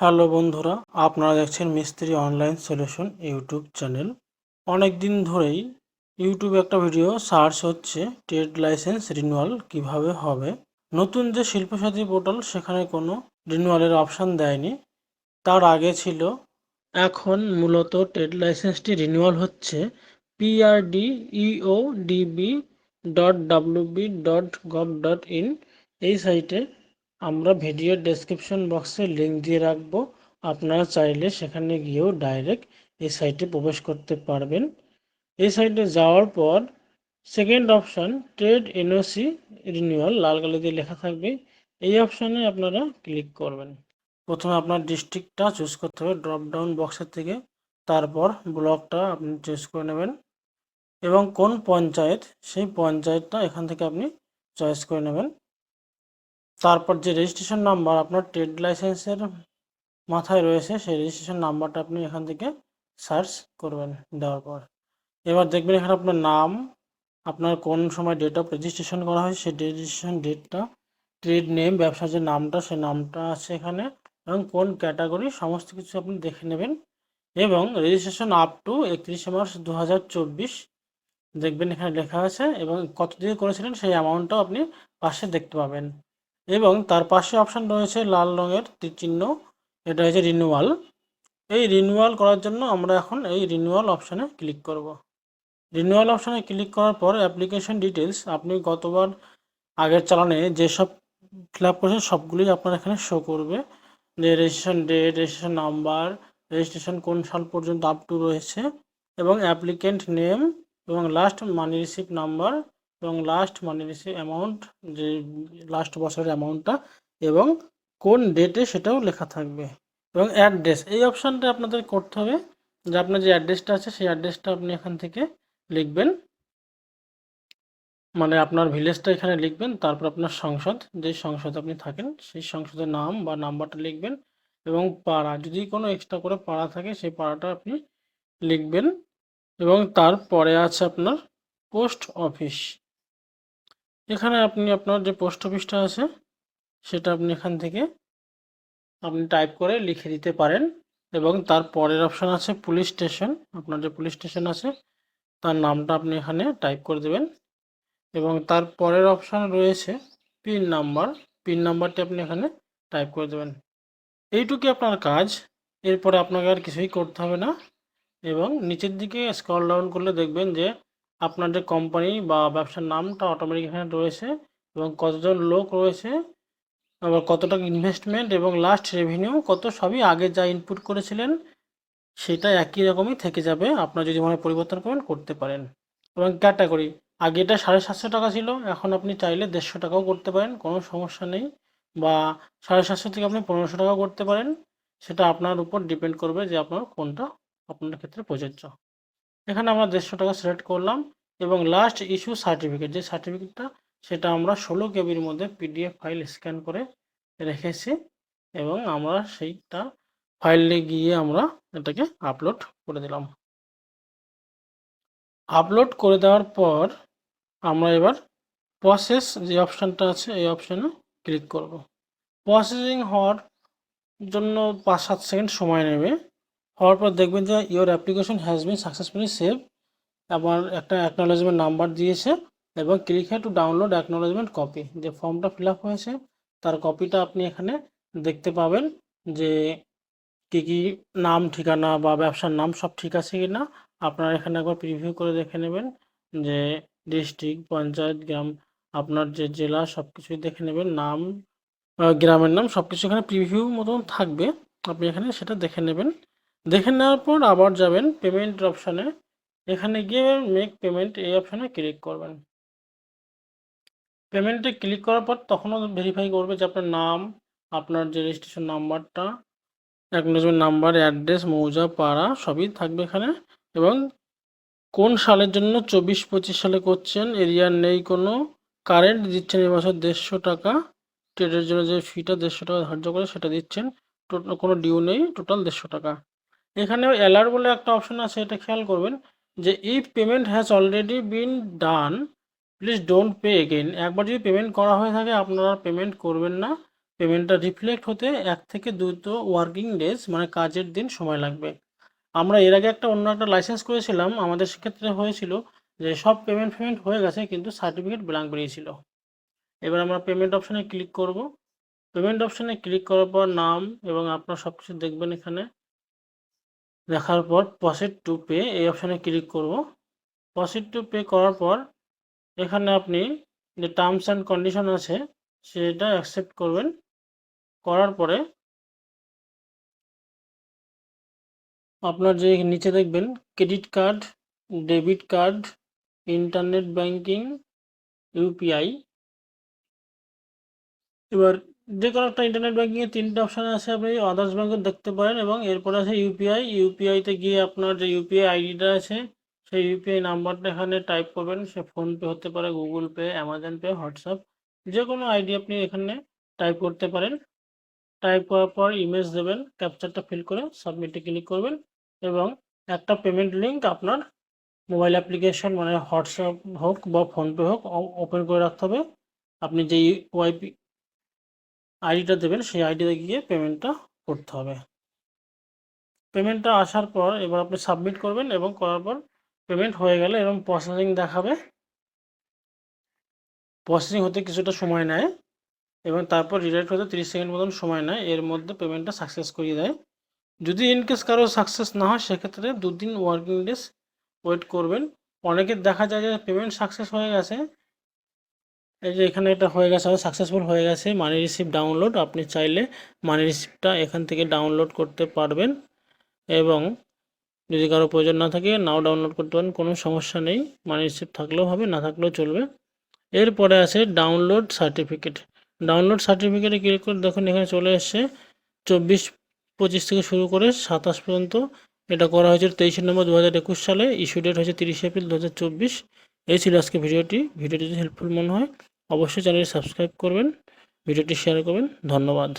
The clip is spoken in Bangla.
হ্যালো বন্ধুরা, আপনারা দেখছেন মিস্ত্রি অনলাইন সলিউশন ইউটিউব চ্যানেল। অনেক দিন ধরেই ইউটিউবে একটা ভিডিও সার্চ হচ্ছে, ট্রেড লাইসেন্স রিনিউয়াল কীভাবে হবে। নতুন যে শিল্পসাথী পোর্টাল, সেখানে কোনো রিনিউয়ালের অপশান দেয়নি। তার আগে ছিল, এখন মূলত ট্রেড লাইসেন্সটি রিনিউয়াল হচ্ছে PRD EO DB dot WB dot gov dot in এই সাইটে আমরা ভিডিও ডেসক্রিপশন বক্সে লিংক দিয়ে রাখব। আপনারা চাইলে সেখানে গিয়েও ডাইরেক্ট এই সাইটে প্রবেশ করতে পারবেন। এই সাইটে যাওয়ার পর second option trade NOC renewal লাল কালি দিয়ে লেখা থাকবে। এই অপশানে আপনারা ক্লিক করবেন। প্রথমে আপনার ডিস্ট্রিক্টটা চুজ করতে হবে ড্রপ ডাউন বক্সের থেকে। তারপর ব্লকটা আপনি চুজ করে নেবেন। এবং কোন পঞ্চায়েত, সেই পঞ্চায়েতটা এখান থেকে আপনি চয়েস করে নেবেন। তারপর যে রেজিস্ট্রেশন নাম্বার আপনার ট্রেড লাইসেন্সের মাথায় রয়েছে, সেই রেজিস্ট্রেশন নাম্বারটা আপনি এখান থেকে সার্চ করবেন দেওয়ার পর। এবার দেখবেন এখানে আপনার নাম, আপনার কোন সময় ডেট অফ রেজিস্ট্রেশন করা হয়, সেই রেজিস্ট্রেশন ডেটটা ট্রেড নেম ব্যবসার যে নামটা, সেই নামটা আছে এখানে, এবং কোন ক্যাটাগরি সমস্ত কিছু আপনি দেখে নেবেন। এবং রেজিস্ট্রেশন আপ টু একত্রিশে মার্চ দু হাজার চব্বিশ, দেখবেন এখানে লেখা আছে, এবং কত দিয়ে করেছিলেন, সেই অ্যামাউন্টটাও আপনি পাশে দেখতে পাবেন। এবং তার পাশে অপশান রয়েছে লাল রঙের চিহ্ন। এটা হচ্ছে রিনিউয়াল এই রিনিউয়াল করার জন্য আমরা এখন এই রিনিউয়াল অপশানে ক্লিক করব। রিনিউয়াল অপশানে ক্লিক করার পর অ্যাপ্লিকেশন ডিটেলস আপনি গতবার আগের চালানে যেসব ফিল আপ করেছেন সবগুলোই আপনার এখানে শো করবে। যে registration date registration number registration কোন সাল পর্যন্ত আপ টু রয়েছে এবং অ্যাপ্লিকেন্ট নেম এবং লাস্ট মানি রিসিভ নাম্বার এবং লাস্ট মানি অ্যামাউন্ট যে লাস্ট বছরের অ্যামাউন্টটা এবং কোন ডেটে সেটাও লেখা থাকবে। এবং অ্যাড্রেস এই অপশানটা আপনাদের করতে হবে, যে আপনার যে অ্যাড্রেসটা আছে, সেই অ্যাড্রেসটা আপনি এখান থেকে লিখবেন। মানে আপনার ভিলেজটা এখানে লিখবেন, তারপর আপনার সংসদ, যে সংসদে আপনি থাকেন, সেই সংসদের নাম বা নাম্বারটা লিখবেন, এবং পাড়া, যদি কোনো এক্সট্রা করে পাড়া থাকে, সেই পাড়াটা আপনি লিখবেন, এবং তারপরে আছে আপনার পোস্ট অফিস এখানে আপনি আপনার যে পোস্ট অফিসটা আছে, সেটা আপনি এখান থেকে আপনি টাইপ করে লিখে দিতে পারেন এবং তার পরের অপশান আছে পুলিশ স্টেশন আপনার যে পুলিশ স্টেশন আছে, তার নামটা আপনি এখানে টাইপ করে দেবেন। এবং তার পরের অপশান রয়েছে পিন নাম্বার পিন নাম্বারটি আপনি এখানে টাইপ করে দেবেন। এইটুকুই আপনার কাজ। এরপরে আপনাকে আর কিছুই করতে হবে না। এবং নিচের দিকে স্ক্রল ডাউন করলে দেখবেন যে আপনার যে কোম্পানি বা ব্যবসার নামটা অটোমেটিক এখানে রয়েছে এবং কতজন লোক রয়েছে, আবার কত টাকা ইনভেস্টমেন্ট এবং লাস্ট রেভিনিউ কত সবই আগে যা ইনপুট করেছিলেন সেটা একই রকমই থেকে যাবে, আপনার যদি মনে পরিবর্তন করেন করতে পারেন। এবং ক্যাটাগরি আগে এটা সাড়ে সাতশো টাকা ছিল, এখন আপনি চাইলে দেড়শো টাকাও করতে পারেন, কোনো সমস্যা নেই। বা সাড়ে সাতশো থেকে আপনি পনেরোশো টাকাও করতে পারেন, সেটা আপনার উপর ডিপেন্ড করবে যে আপনার কোনটা আপনার ক্ষেত্রে প্রযোজ্য। এখানে আমরা দেড়শো টাকা সিলেক্ট করলাম এবং লাস্ট ইস্যু সার্টিফিকেট যে সার্টিফিকেটটা সেটা আমরা ষোলো কেবির মধ্যে পিডিএফ ফাইল স্ক্যান করে রেখেছি এবং আমরা সেইটা ফাইলে গিয়ে আমরা এটাকে আপলোড করে দিলাম। আপলোড করে দেওয়ার পর আমরা এবার প্রসেস যে অপশানটা আছে, এই অপশানে ক্লিক করব। প্রসেসিং হওয়ার জন্য পাঁচ সাত সেকেন্ড সময় নেবে। হওয়ার পর দেখবেন যে your application has been successfully save আবার একটা অ্যাকনোলেজমেন্ট নাম্বার দিয়েছে এবং ক্লিক হ্যাঁ টু ডাউনলোড অ্যাকনোলেজমেন্ট কপি যে ফর্মটা ফিল আপ হয়েছে, তার কপিটা আপনি এখানে দেখতে পাবেন যে কী কী নাম, ঠিকানা বা ব্যবসার নাম সব ঠিক আছে কি না আপনারা এখানে একবার প্রিভিউ করে দেখে নেবেন যে ডিস্ট্রিক্ট পঞ্চায়েত, গ্রাম, আপনার যে জেলা সব কিছুই দেখে নেবেন। নাম গ্রামের নাম সব কিছু এখানে প্রিভিউ মতন থাকবে। আপনি এখানে সেটা দেখে নেবেন। দেখে নেওয়ার পর আবার যাবেন পেমেন্ট অপশানে এখানে গিয়ে মেক পেমেন্ট এই অপশানে ক্লিক করবেন। পেমেন্টে ক্লিক করার পর তখনও ভেরিফাই করবে যে আপনার নাম, আপনার যে রেজিস্ট্রেশন নাম্বারটা অ্যাকনোলেজমেন্ট নাম্বার অ্যাড্রেস মৌজা, পাড়া সবই থাকবে এখানে। এবং কোন সালের জন্য চব্বিশ পঁচিশ সালে করছেন এরিয়ার নেই কোনো কারেন্ট দিচ্ছেন এবছর দেড়শো টাকা ট্রেডের জন্য যে ফিটা দেড়শো টাকা ধার্য করে সেটা দিচ্ছেন, টোটাল কোনো ডিউ নেই টোটাল দেড়শো টাকা। এখানে অ্যালার্ট বলে একটা অপশন আছে, এটা খেয়াল করবেন যে if payment has already been done please don't pay again একবার যদি পেমেন্ট করা হয়ে থাকে, আপনারা পেমেন্ট করবেন না। পেমেন্টটা রিফ্লেক্ট হতে এক থেকে দুটো ওয়ার্কিং ডেজ মানে কাজের দিন সময় লাগবে। আমরা এর আগে একটা অন্য একটা লাইসেন্স করেছিলাম, আমাদের সেক্ষেত্রে হয়েছিল যে সব পেমেন্ট ফেমেন্ট হয়ে গেছে, কিন্তু সার্টিফিকেট ব্ল্যাঙ্ক বেরিয়েছিল। এবার আমরা পেমেন্ট অপশানে ক্লিক করব। পেমেন্ট অপশানে ক্লিক করার পর নাম এবং আপনার সব কিছু দেখবেন এখানে। দেখার পর প্রসিড টু পে এই অপশানে ক্লিক করব। প্রসিড টু পে করার পর এখানে আপনি যে টার্মস অ্যান্ড কন্ডিশন আছে সেটা অ্যাকসেপ্ট করবেন। করার পরে আপনার যে নিচে দেখবেন credit card debit card internet banking UPI এবার যে কোনো একটা ইন্টারনেট ব্যাঙ্কিংয়ে তিনটে অপশান আছে আপনি আদার্স ব্যাঙ্কও দেখতে পারেন এবং এরপরে আছে ইউপিআই ইউপিআইতে গিয়ে আপনার যে ইউপিআই আইডিটা আছে, সেই ইউপিআই নাম্বারটা এখানে টাইপ করবেন। সে ফোনপে হতে পারে Google Pay Amazon Pay WhatsApp যে কোনো আইডি আপনি এখানে টাইপ করতে পারেন। টাইপ করার পর ইমেজ দেবেন ক্যাপচারটা ফিল করে সাবমিটে ক্লিক করবেন এবং একটা পেমেন্ট লিঙ্ক আপনার মোবাইল অ্যাপ্লিকেশন মানে হোয়াটসঅ্যাপ হোক বা ফোনপে হোক ওপেন করে রাখতে হবে। আপনি যেই ওয়াইপি আইডিটা দেবেন, সেই আইডিতে গিয়ে পেমেন্টটা করতে হবে। পেমেন্টটা আসার পর এবার আপনি সাবমিট করবেন এবং করার পর পেমেন্ট হয়ে গেলে এবং প্রসেসিং দেখাবে। প্রসেসিং হতে কিছুটা সময় নেয় এবং তারপর রিডাইরেক্ট হতে তিরিশ সেকেন্ড মতন সময় নেয়, এর মধ্যে পেমেন্টটা সাকসেস করিয়ে দেয়। যদি ইনকেস কারও সাকসেস না হয়, সেক্ষেত্রে দুদিন ওয়ার্কিং ডেজ ওয়েট করবেন। অনেকের দেখা যায় যে পেমেন্ট সাকসেস হয়ে গেছে এই যে এখানে এটা হয়ে গেছে আমার সাকসেসফুল হয়ে গেছে। মানি রিসিপ্ট ডাউনলোড আপনি চাইলে মানি রিসিপ্টটা এখান থেকে ডাউনলোড করতে পারবেন এবং যদি কারও প্রয়োজন না থাকে নাও ডাউনলোড করতে পারেন, কোনো সমস্যা নেই। মানি রিসিপ্ট থাকলেও হবে, না থাকলেও চলবে। এরপরে আছে ডাউনলোড সার্টিফিকেট ডাউনলোড সার্টিফিকেটে ক্লিক করে দেখুন, এখানে চলে এসছে চব্বিশ, পঁচিশ থেকে শুরু করে সাতাশ পর্যন্ত। এটা করা হয়েছে তেইশে নম্বর দু হাজার একুশ সালে। ইস্যু ডেট হয়েছে তিরিশে এপ্রিল দু হাজার চব্বিশ। এই ছিল আজকে ভিডিওটি। ভিডিওটি যদি হেল্পফুল মনে হয় অবশ্যই চ্যানেলটি সাবস্ক্রাইব করবেন ভিডিওটি শেয়ার করবেন ধন্যবাদ।